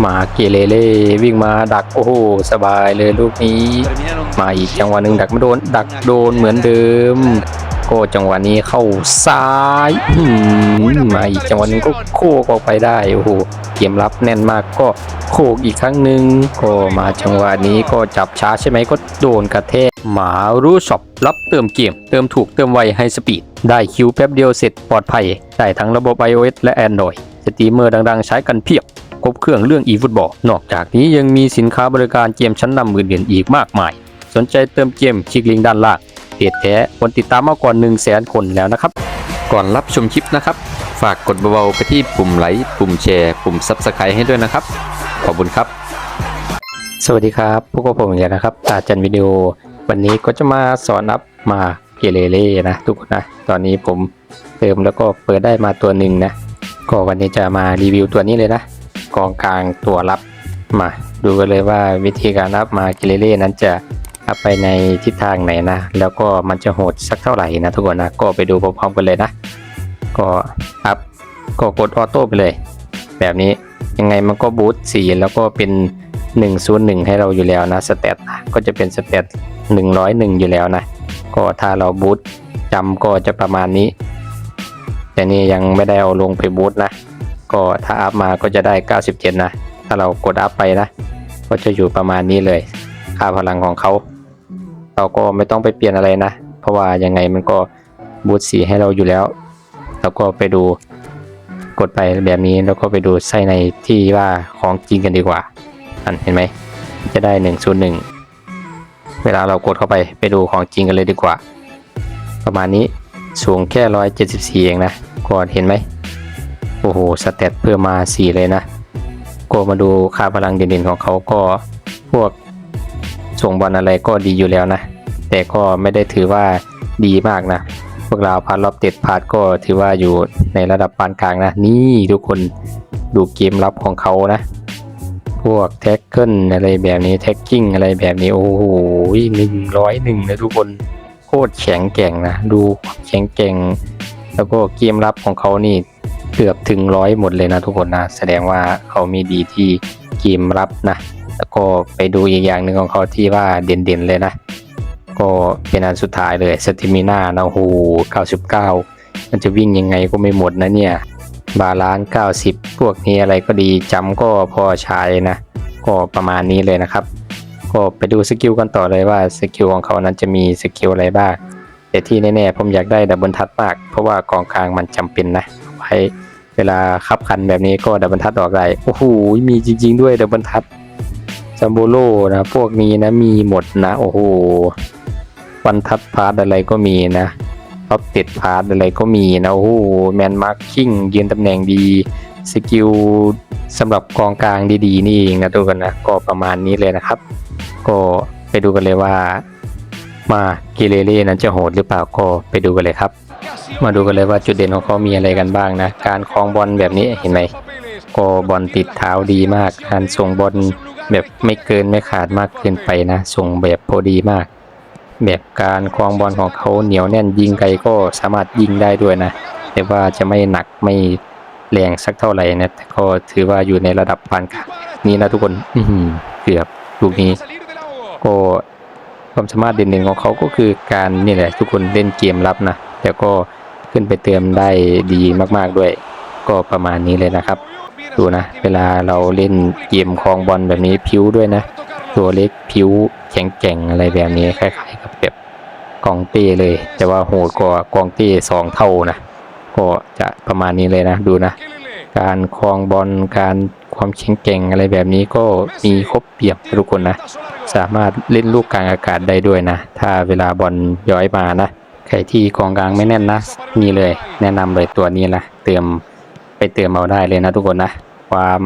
หมาเกเรเล่วิ่งมาดักโอ้โหสบายเลยลูกนี้ มาอีกจังหวะหนึ่งดักไม่โดน ดักโดนเหมือนเดิมก็จังหวะนี้เข้าซ้ายมาอีกจังหวะหนึ่งก็โคกออกไปได้โอ้โหเกมรับแน่นมากก็โคกอีกครั้งหนึ่งก็มาจังหวะนี้ก็จับช้าใช่ไหมก็โดนกระแทกหมารู้ช็อปรับเติมเกม เติมถูกเติมไวให้สปีด ได้คิวแป๊บเดียวเสร็จปลอดภัย ได้ทั้งระบบ iOS และ Android สตรีมเมอร์ดังๆ ใช้กันเพียบ ครบเครื่องเรื่อง eFootball นอกจากนี้ยังมีสินค้าบริการเกมชั้นนำอื่นๆอีกมากมาย สนใจเติมเกมคลิกลิงก์ด้านล่างเพจแท้คนติดตามมากกว่า1 0 0 0 0แสนคนแล้วนะครับ ก่อนรับชมคลิปนะครับ ฝากกดเบาๆไปที่ปุ่มไลค์ปุ่มแชร์ปุ่ม Subscribe ให้ด้วยนะครับ ขอบคุณครับ สวัสดีครับพวกผมอีกแล้วนะครับตาจันวิดีโอ วันนี้ก็จะมาสอนอัพมาเกเรเล่นะทุกคนนะตอนนี้ผมเติมแล้วก็เปิดได้มาตัวหนึ่งนะก็วันนี้จะมารีวิวตัวนี้เลยนะ กองกลางตัวรับมา ดูกันเลยว่าวิธีการอัพมาเกเรเล่นั้นจะอัพไปในทิศทางไหนนะ แล้วก็มันจะโหดสักเท่าไหร่นะทุกคนนะก็ไปดูพร้อมๆกันเลยนะ ก็อัพก็กดออโต้ไปเลย แบบนี้ยังไงมันก็บูตสี่แล้วก็เป็น 101 ให้เราอยู่แล้วนะสเตตก็จะเป็นสเตต101 อยู่แล้วนะ ก็ถ้าเราบูตจำก็จะประมาณนี้ แต่นี่ยังไม่ได้เอาลงไปบูตนะ ก็ถ้าอัพมาก็จะได้ 97 นะ ถ้าเรากดอัพไปนะ ก็จะอยู่ประมาณนี้เลย ค่าพลังของเขา เราก็ไม่ต้องไปเปลี่ยนอะไรนะ เพราะว่ายังไงมันก็บูตสีให้เราอยู่แล้วแล้วก็ไปดูกดไปแบบนี้แล้วก็ไปดูไส้ในที่ว่าของจริงกันดีกว่า อันเห็นไหม จะได้ 1 0 1 เวลาเรากดเข้าไปไปดูของจริงกันเลยดีกว่า ประมาณนี้สูงแค่ 174 เองนะก็เห็นไหม โอ้โหสเตตเพิ่มมา 4 เลยนะ ก็มาดูค่าพลังเด่นๆของเขาก็พวกส่งบอลอะไรก็ดีอยู่แล้วนะ แต่ก็ไม่ได้ถือว่าดีมากนะ พวกเราพาร์ทรอบเต็ดพาร์ทก็ถือว่าอยู่ในระดับปานกลางนะ นี่ทุกคนดูเกมรับของเขานะ พวกแท็กเกิลอะไรแบบนี้แท็กกิ้งอะไรแบบนี้ โอ้โหหนึ่งร้อยหนึ่งนะทุกคนโคตรแข็งแกร่งนะ ดูแข็งแกร่ง แล้วก็เกมรับของเขานี่ เกือบถึงร้อยหมดเลยนะทุกคนนะ แสดงว่าเขามีดีที่เกมรับนะ แล้วก็ไปดูอีกอย่างหนึ่งของเขาที่ว่าเด่นๆเลยนะ ก็เป็นอันสุดท้ายเลยสติมิน่านะโอ้โห99 มันจะวิ่งยังไงก็ไม่หมดนะเนี่ย บาลานซ์90 พวกนี้อะไรก็ดีจำก็พอใช้นะ ก็ประมาณนี้เลยนะครับ ก็ไปดูสกิลกันต่อเลยว่าสกิลของเขานั้นจะมีสกิลอะไรบ้างแต่ที่แน่ๆผมอยากได้ดับเบิลทัดมาก เพราะว่ากองกลางมันจำเป็นนะไว้ เวลาขับคันแบบนี้ก็ดับบิลทัดออกได้โอ้โหมีจริง ๆ ด้วยดับบิลทัดซัมโบโลนะพวกนี้นะมีหมดนะ โอ้โหวันทัดพาร์ทอะไรก็มีนะท็อปติดพาร์ทอะไรก็มีนะโอ้โหแมนมาร์คิงยืนตำแหน่งดีสกิลสำหรับกองกลางดี ๆ นี่เองนะทุกคนนะก็ประมาณนี้เลยนะครับ ก็ไปดูกันเลยว่ามากิเลเล่นั้นจะโหดหรือเปล่าก็ไปดูกันเลยครับ มาดูกันเลยว่าจุดเด่นของเขามีอะไรกันบ้างนะ การคลองบอลแบบนี้เห็นไหมก็บอลติดเท้าดีมาก การส่งบอลแบบไม่เกินไม่ขาดมากเกินไปนะ ส่งแบบพอดีมาก แบบการคลองบอลของเขาเหนียวแน่นยิงไกลก็สามารถยิงได้ด้วยนะ แต่ว่าจะไม่หนักไม่แรงสักเท่าไหร่นะแต่ก็ถือว่าอยู่ในระดับปานกลางนี่นะทุกคน อืเกือบลูกนี้ ก็ความสามารถเด่นๆของเขาก็คือการนี่แหละ ทุกคนเล่นเกมรับนะ แต่ก็ขึ้นไปเติมได้ดีมากๆด้วย ก็ประมาณนี้เลยนะครับ ดูนะ เวลาเราเล่นเกมคลองบอลแบบนี้ผิวด้วยนะ ตัวเล็กผิวแข็งแกร่งอะไรแบบนี้คล้ายๆกับแบบกองเต้เลย แต่ว่าโหดกว่ากองเต้สองเท่านะ ก็จะประมาณนี้เลยนะ ดูนะ การคลองบอลการความแข็งแกร่งอะไรแบบนี้ก็มีครบเปียบทุกคนนะ สามารถเล่นลูกกลางอากาศได้ด้วยนะ ถ้าเวลาบอลย้อยมานะ ใครที่กองกลางไม่แน่นนะนี่เลย แนะนำเลยตัวนี้ละเติมไปเติมเอาได้เลยนะทุกคนนะ ความ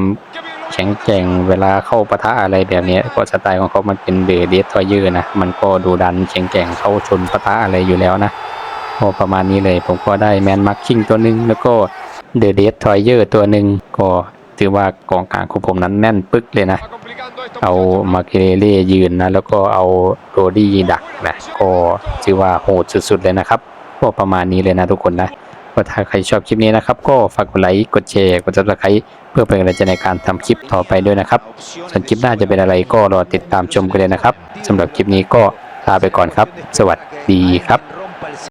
แข็งแกร่งเวลาเข้าปะทะอะไรแบบนี้ก็สไตล์ของเขามันเป็นเบเดสทอยเยอร์นะมันก็ดูดันแข็งแกร่งเข้าชนปะทะอะไรอยู่แล้วนะก็ประมาณนี้เลยผมก็ได้แมนมาร์คิงตัวหนึ่งแล้วก็เดอะเดสทอยเยอร์ตัวหนึ่งก็ถือว่ากองกลางของผมนั้นแน่นปึ๊กเลยนะ เอามาเกเล่ยืนนะ แล้วก็เอาโรดี้ดักนะ ก็ถือว่าโหดสุดๆเลยนะครับก็ประมาณนี้เลยนะทุกคนนะก็ถ้าใครชอบคลิปนี้นะครับ ก็ฝากกดไลค์กดแชร์กด subscribe เพื่อเป็นกำลังใจในการทำคลิปต่อไปด้วยนะครับ ส่วนคลิปหน้าจะเป็นอะไรก็รอติดตามชมกันเลยนะครับสำหรับคลิปนี้ก็ลาไปก่อนครับ สวัสดีครับ